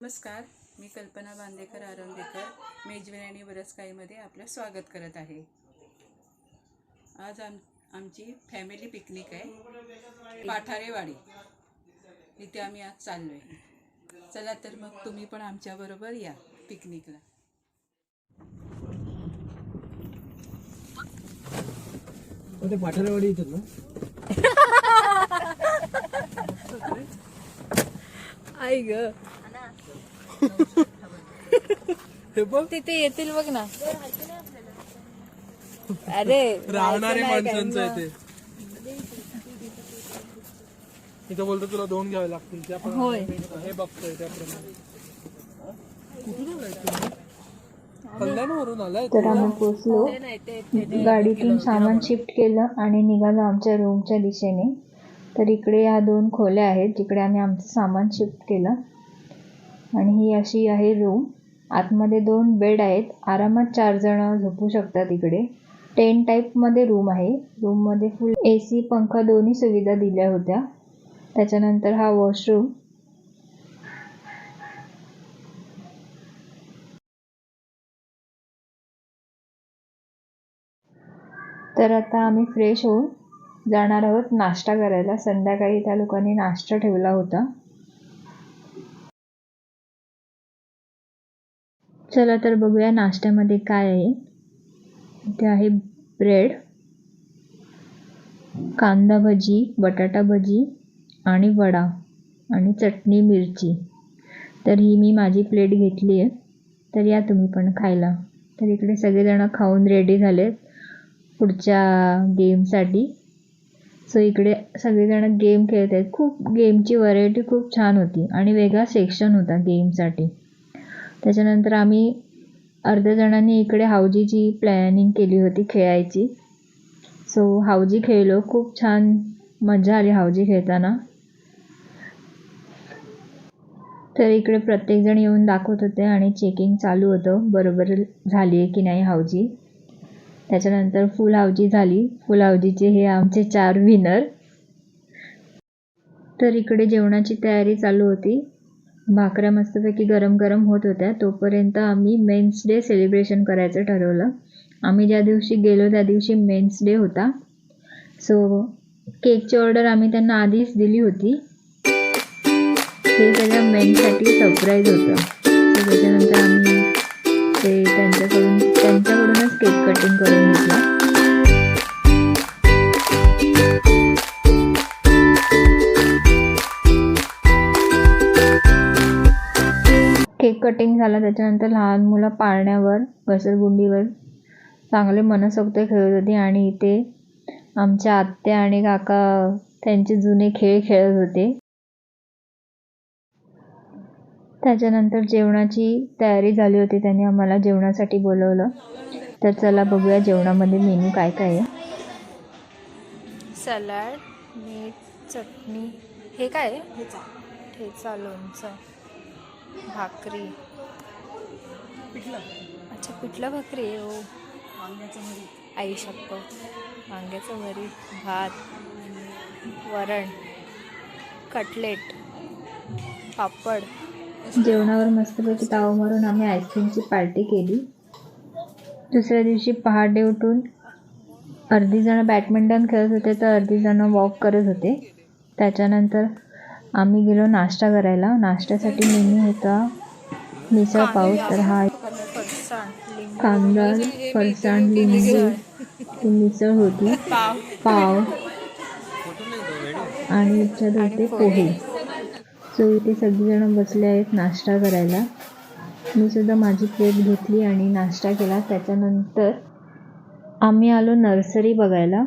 नमस्कार मी कल्पना बांदेकर आरंदेकर मेजवानी आणि बरसकाईमध्ये आपलं स्वागत करत आहे. आज आम आमची फॅमिली पिकनिक आहे पाठारेवाडी. इथे आम्ही आज चाललो आहे चला तर मग तुम्ही पण आमच्याबरोबर या पिकनिकला ते पाठारेवाडी येतात ना? आई ग. हे बघ. तिथे येतील बघ ना. अरे राहणारे माणसांचं आहे काय ते. इथं बोलतो तुला दोन घ्यावे लागतील त्याप्रमाणे. होय. हे बघतोय त्याप्रमाणे. कुठून आलाय तुम्ही कल्याणवरून आलाय तर आम्ही पोचलो ते नाही ते ते- गाडीतून सामान शिफ्ट केलं आणि निघालो आमच्या रूमच्या दिशेने. तर इकडे ह्या दोन खोल्या आहेत जिकडे आम्ही आमचं सामान शिफ्ट केलं. आणि ही अशी आहे रूम आतमध्ये दोन बेड आहेत. आरामात चार जण झोपू शकतात इकडे. टेन टाईपमध्ये रूम आहे. रूममध्ये फुल ए सी पंखा दोन्ही सुविधा दिल्या होत्या. त्याच्यानंतर हा वॉशरूम तर आता आम्ही फ्रेश होऊन जाणार आहोत नाश्ता करायला. संध्याकाळी त्या लोकांनी नाश्ता ठेवला होता. चला तर बघूया नाश्त्यामध्ये काय आहे. ते आहे ब्रेड कांदा भजी बटाटा भजी आणि वडा आणि चटणी मिरची. तर ही मी माझी प्लेट घेतली आहे. तर या तुम्ही पण खायला. तर इकडे सगळेजणं खाऊन रेडी झालेत पुढच्या गेमसाठी सो इकडे सगळेजण गेम खेळत आहेत. खूप गेमची व्हरायटी खूप छान होती आणि वेगळा सेक्शन होता गेमसाठी त्याच्यानंतर आम्ही अर्ध्या जणांनी इकडे हावजीची प्लॅनिंग केली होती खेळायची. सो हावजी खेळलो. खूप छान मजा आली हावजी खेळताना. तर इकडे प्रत्येकजण येऊन दाखवत होते आणि चेकिंग चालू होतं. बरोबर झाली आहे की नाही हावजी त्याच्यानंतर फुल हावजी झाली. फुल हावजीचे हे आमचे चार विनर तर इकडे जेवणाची तयारी चालू होती. भाकऱ्या मस्तपैकी गरम गरम होत होत्या. तोपर्यंत आम्ही मेन्स डे सेलिब्रेशन करायचं ठरवलं. आम्ही ज्या दिवशी गेलो त्या दिवशी मेन्स डे होता. सो केकची ऑर्डर आम्ही त्यांना आधीच दिली होती. हे सगळ्या मेनसाठी सरप्राईज होतं. सो त्याच्यानंतर आम्ही ते त्यांच्याकडून त्यांच्याकडूनच केक कटिंग करून घेतला. कटिंग झालं त्याच्यानंतर लहान मुलं पाळण्यावर घसरगुंडीवर चांगले मनसोक्त खेळत होती आणि इथे आमच्या आत्या आणि काका त्यांचे जुने खेळ खेळत होते. त्याच्यानंतर जेवणाची तयारी झाली होती त्यांनी आम्हाला जेवणासाठी बोलवलं. तर चला बघूया जेवणामध्ये मेनू काय काय आहे. सलाड मीठ चटणी हे काय आहे? ठेचा लोणचं भाकरी. अच्छा पिठलं भाकरी आहे हो. आई शपथ वांग्याचं भरीत भात वरण कटलेट पापड. जेवणावर मस्तपैकी ताव मारून आम्ही आईस्क्रीमची पार्टी केली. दुसऱ्या दिवशी पहाटे उठून अर्धी जणं बॅडमिंटन खेळत होते तर अर्धी जणं वॉक करत होते. त्याच्यानंतर आम्ही गेलो नाश्ता करायला. नाश्त्यासाठी मेन्यू होता मिसळ पाव तर हा कांदा फरसाण लिंबू ती मिसळ होती. पाव आणि याच्यात होते पोहे. सो इथे सगळीजणं बसले आहेत नाश्ता करायला. मी सुद्धा माझी प्लेट घेतली आणि नाश्ता केला. त्याच्यानंतर आम्ही आलो नर्सरी बघायला.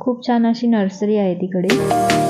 खूप छान अशी नर्सरी आहे तिकडे.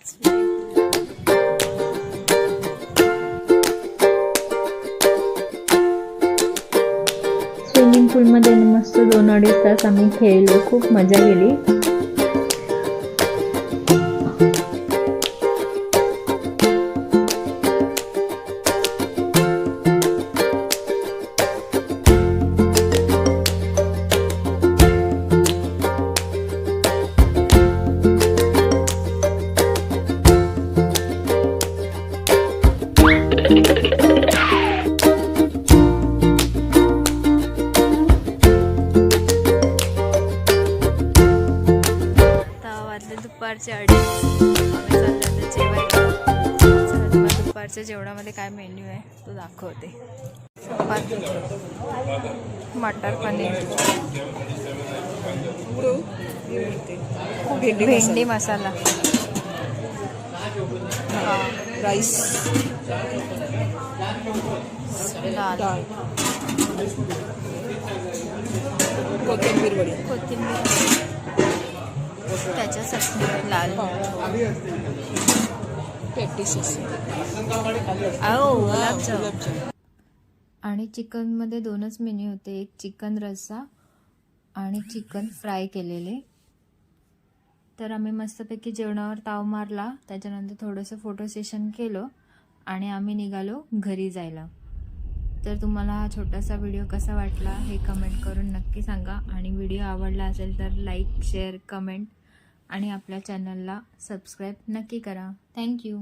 स्विमिंग पूलमध्ये मस्त दोन अडीच तास आम्ही खेळलो. खूप मजा गेली दुपारचे अडीच. जेवायला. दुपारच्या जेवणामध्ये काय मेन्यू आहे तो दाखवते. चपाती मटर पनीर. भेंडी मसाला. राईस. दाल. कोथिंबीर वडी. कोथिंबीर. त्याच्या लाल आणि चिकनमध्ये दोनच मेन्यू होते. एक चिकन रस्सा आणि चिकन फ्राय केलेले. तर आम्ही मस्तपैकी जेवणावर ताव मारला. त्याच्यानंतर थोडंसं फोटो सेशन केलं आणि आम्ही निघालो घरी जायला. तर तुम्हाला हा छोटासा व्हिडिओ कसा वाटला हे कमेंट करून नक्की सांगा. आणि व्हिडिओ आवडला असेल तर लाईक शेअर कमेंट आणि आपल्या चॅनलला सबस्क्राईब नक्की करा. थँक्यू